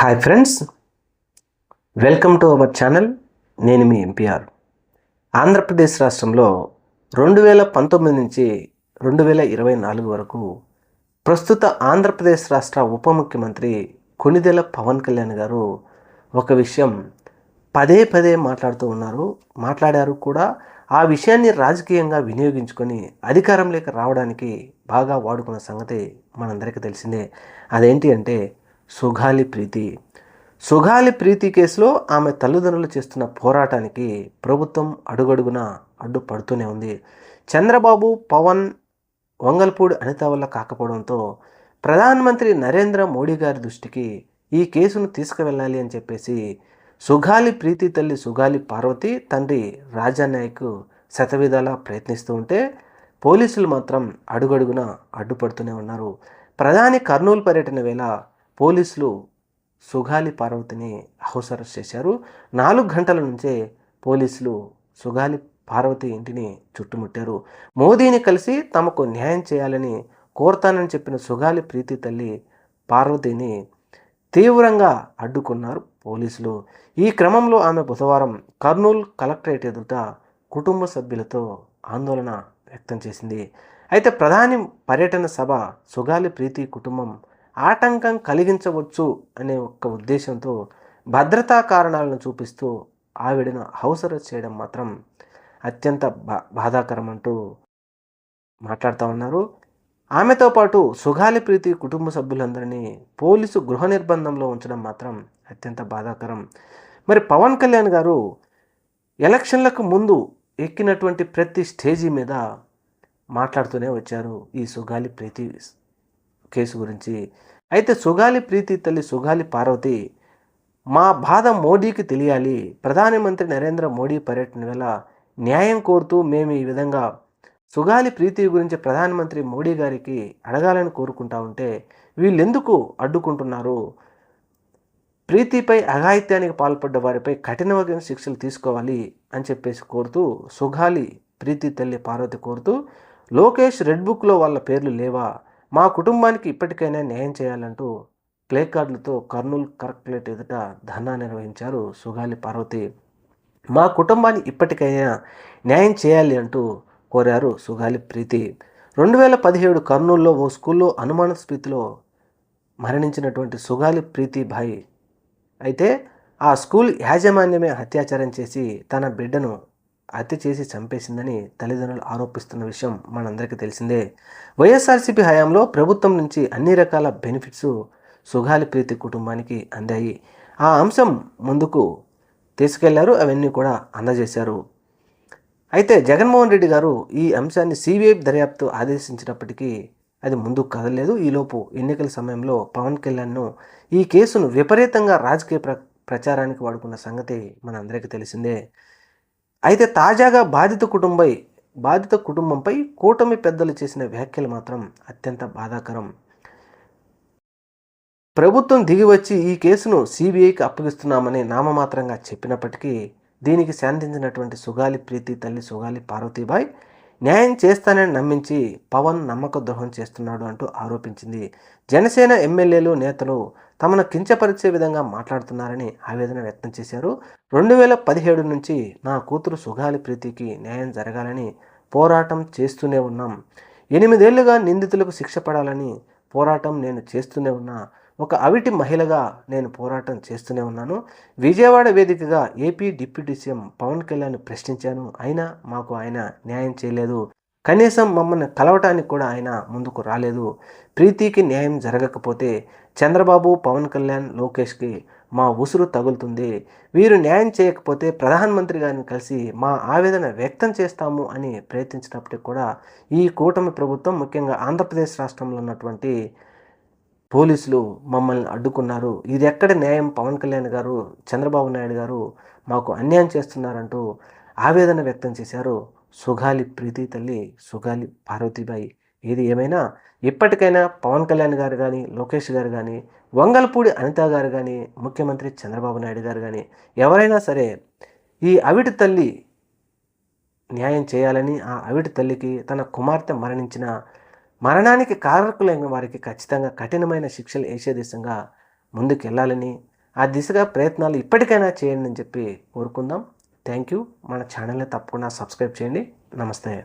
Hi friends welcome to our channel నేను మీ MPR Andhra Pradesh రాష్ట్రంలో రెండు వేల పంతొమ్మిది నుంచి రెండు వేల ఇరవై నాలుగు వరకు ప్రస్తుత ఆంధ్రప్రదేశ్ రాష్ట్ర ఉప ముఖ్యమంత్రి కొనిదెల పవన్ కళ్యాణ్ గారు ఒక విషయం పదే పదే మాట్లాడుతూ ఉన్నారు. మాట్లాడారు కూడా. ఆ విషయాన్ని రాజకీయంగా వినియోగించుకొని అధికారంలోకి రావడానికి బాగా వాడుకున్న సంగతి మనందరికీ తెలిసిందే. అదేంటి అంటే సుగాలి ప్రీతి. సుగాలి ప్రీతి కేసులో ఆమె తల్లిదండ్రులు చేస్తున్న పోరాటానికి ప్రభుత్వం అడుగడుగున అడ్డుపడుతూనే ఉంది. చంద్రబాబు పవన్ వంగల్పూడి అనిత వల్ల కాకపోవడంతో ప్రధానమంత్రి నరేంద్ర మోడీ గారి దృష్టికి ఈ కేసును తీసుకువెళ్ళాలి అని చెప్పేసి సుగాలి ప్రీతి తల్లి సుగాలి పార్వతి తండ్రి రాజానాయక్ శతవిధాలా ప్రయత్నిస్తూ ఉంటే పోలీసులు మాత్రం అడుగడుగున అడ్డుపడుతూనే ఉన్నారు. ప్రధాని కర్నూలు పర్యటన వేళ పోలీసులు సుగాలి పార్వతిని హౌస్ అరెస్ట్ చేశారు. నాలుగు గంటల నుంచే పోలీసులు సుగాలి పార్వతి ఇంటిని చుట్టుముట్టారు. మోదీని కలిసి తమకు న్యాయం చేయాలని కోరతానని చెప్పిన సుగాలి ప్రీతి తల్లి పార్వతిని తీవ్రంగా అడ్డుకున్నారు పోలీసులు. ఈ క్రమంలో ఆమె బుధవారం కర్నూలు కలెక్టరేట్ ఎదుట కుటుంబ సభ్యులతో ఆందోళన వ్యక్తం చేసింది. అయితే ప్రధాని పర్యటన సభ సుగాలి ప్రీతి కుటుంబం ఆటంకం కలిగించవచ్చు అనే ఒక ఉద్దేశంతో భద్రతా కారణాలను చూపిస్తూ ఆవిడను హౌస్ అరెస్ట్ చేయడం మాత్రం అత్యంత బా బాధాకరం అంటూ మాట్లాడుతూ ఉన్నారు. ఆమెతో పాటు సుగాలి ప్రీతి కుటుంబ సభ్యులందరినీ పోలీసు గృహ నిర్బంధంలో ఉంచడం మాత్రం అత్యంత బాధాకరం. మరి పవన్ కళ్యాణ్ గారు ఎలక్షన్లకు ముందు ఎక్కినటువంటి ప్రతి స్టేజీ మీద మాట్లాడుతూనే వచ్చారు ఈ సుగాలి ప్రీతి కేసు గురించి. అయితే సుగాలి ప్రీతి తల్లి సుగాలి పార్వతి మా బాధ మోడీకి తెలియాలి. ప్రధానమంత్రి నరేంద్ర మోడీ పర్యటన వేళ న్యాయం కోరుతూ మేము ఈ విధంగా సుగాలి ప్రీతి గురించి ప్రధానమంత్రి మోడీ గారికి అడగాలని కోరుకుంటా ఉంటే వీళ్ళెందుకు అడ్డుకుంటున్నారు? ప్రీతిపై అఘాయిత్యానికి పాల్పడ్డ వారిపై కఠినమైన శిక్షలు తీసుకోవాలి అని చెప్పేసి కోరుతూ సుగాలి ప్రీతి తల్లి పార్వతి కోరుతూ లోకేష్ రెడ్ బుక్లో వాళ్ళ పేర్లు లేవా? మా కుటుంబానికి ఇప్పటికైనా న్యాయం చేయాలంటూ ప్లే కార్డులతో కర్నూలు కలెక్టరేట్ ఎదుట ధర్నా నిర్వహించారు సుగాలి పార్వతి. మా కుటుంబాన్ని ఇప్పటికైనా న్యాయం చేయాలి అంటూ కోరారు సుగాలి ప్రీతి. రెండు వేల పదిహేడు కర్నూలులో ఓ స్కూల్లో అనుమానాస్పృతిలో మరణించినటువంటి సుగాలి ప్రీతి భాయ్ అయితే ఆ స్కూల్ యాజమాన్యమే అత్యాచారం చేసి తన బిడ్డను హత్య చేసి చంపేసిందని తల్లిదండ్రులు ఆరోపిస్తున్న విషయం మనందరికీ తెలిసిందే. వైఎస్ఆర్సీపీ హయాంలో ప్రభుత్వం నుంచి అన్ని రకాల బెనిఫిట్స్ సుగాలి ప్రీతి కుటుంబానికి అందాయి. ఆ అంశం ముందుకు తీసుకెళ్ళారు అవన్నీ కూడా అందజేశారు. అయితే జగన్మోహన్ రెడ్డి గారు ఈ అంశాన్ని సిబిఐ దర్యాప్తు ఆదేశించినప్పటికీ అది ముందుకు కదలలేదు. ఈలోపు ఎన్నికల సమయంలో పవన్ కళ్యాణ్ను ఈ కేసును విపరీతంగా రాజకీయ ప్ర ప్రచారానికి వాడుకున్న సంగతి మనందరికీ తెలిసిందే. అయితే తాజాగా బాధిత కుటుంబై బాధిత కుటుంబంపై కూటమి పెద్దలు చేసిన వ్యాఖ్యలు మాత్రం అత్యంత బాధాకరం. ప్రభుత్వం దిగివచ్చి ఈ కేసును సిబిఐకి అప్పగిస్తున్నామని నామమాత్రంగా చెప్పినప్పటికీ దీనికి శాంతించినటువంటి సుగాలి ప్రీతి తల్లి సుగాలి పార్వతీబాయ్ న్యాయం చేస్తానని నమ్మించి పవన్ నమ్మక ద్రోహం చేస్తున్నాడు అంటూ ఆరోపించింది. జనసేన ఎమ్మెల్యేలు నేతలు తమను కించపరిచే విధంగా మాట్లాడుతున్నారని ఆవేదన వ్యక్తం చేశారు. రెండు వేల పదిహేడు నుంచి నా కూతురు సుగాలి ప్రీతికి న్యాయం జరగాలని పోరాటం చేస్తూనే ఉన్నాం. ఎనిమిదేళ్ళుగా నిందితులకు శిక్ష పడాలని పోరాటం నేను చేస్తూనే ఉన్నా. ఒక అవిటి మహిళగా నేను పోరాటం చేస్తూనే ఉన్నాను. విజయవాడ వేదికగా AP deputy CM Pawan Kalyan ప్రశ్నించాను. అయినా మాకు ఆయన న్యాయం చేయలేదు. కనీసం మమ్మల్ని కలవటానికి కూడా ఆయన ముందుకు రాలేదు. ప్రీతికి న్యాయం జరగకపోతే చంద్రబాబు పవన్ కళ్యాణ్ లోకేష్కి మా ఉసురు తగులుతుంది. వీరు న్యాయం చేయకపోతే ప్రధానమంత్రి గారిని కలిసి మా ఆవేదన వ్యక్తం చేస్తాము అని ప్రయత్నించినప్పటికీ కూడా ఈ కూటమి ప్రభుత్వం ముఖ్యంగా ఆంధ్రప్రదేశ్ రాష్ట్రంలో ఉన్నటువంటి పోలీసులు మమ్మల్ని అడ్డుకున్నారు. ఇది ఎక్కడ న్యాయం? పవన్ కళ్యాణ్ గారు చంద్రబాబు నాయుడు గారు మాకు అన్యాయం చేస్తున్నారంటూ ఆవేదన వ్యక్తం చేశారు. సుగాలి ప్రీతి తల్లి సుగాలి పార్వతీబాయి. ఏది ఏమైనా ఇప్పటికైనా పవన్ కళ్యాణ్ గారు కానీ లోకేష్ గారు కానీ వంగల్పూడి అనిత గారు కానీ ముఖ్యమంత్రి చంద్రబాబు నాయుడు గారు కానీ ఎవరైనా సరే ఈ అవిటి తల్లి న్యాయం చేయాలని ఆ అవిటి తల్లికి తన కుమార్తె మరణించిన మరణానికి కారకులైన వారికి ఖచ్చితంగా కఠినమైన శిక్షలు వేసే దిశగా ముందుకు వెళ్ళాలని ఆ దిశగా ప్రయత్నాలు ఇప్పటికైనా చేయండి అని చెప్పి కోరుకుందాం. Thank you. మన ఛానల్ని తప్పకుండా సబ్స్క్రైబ్ చేయండి. నమస్తే.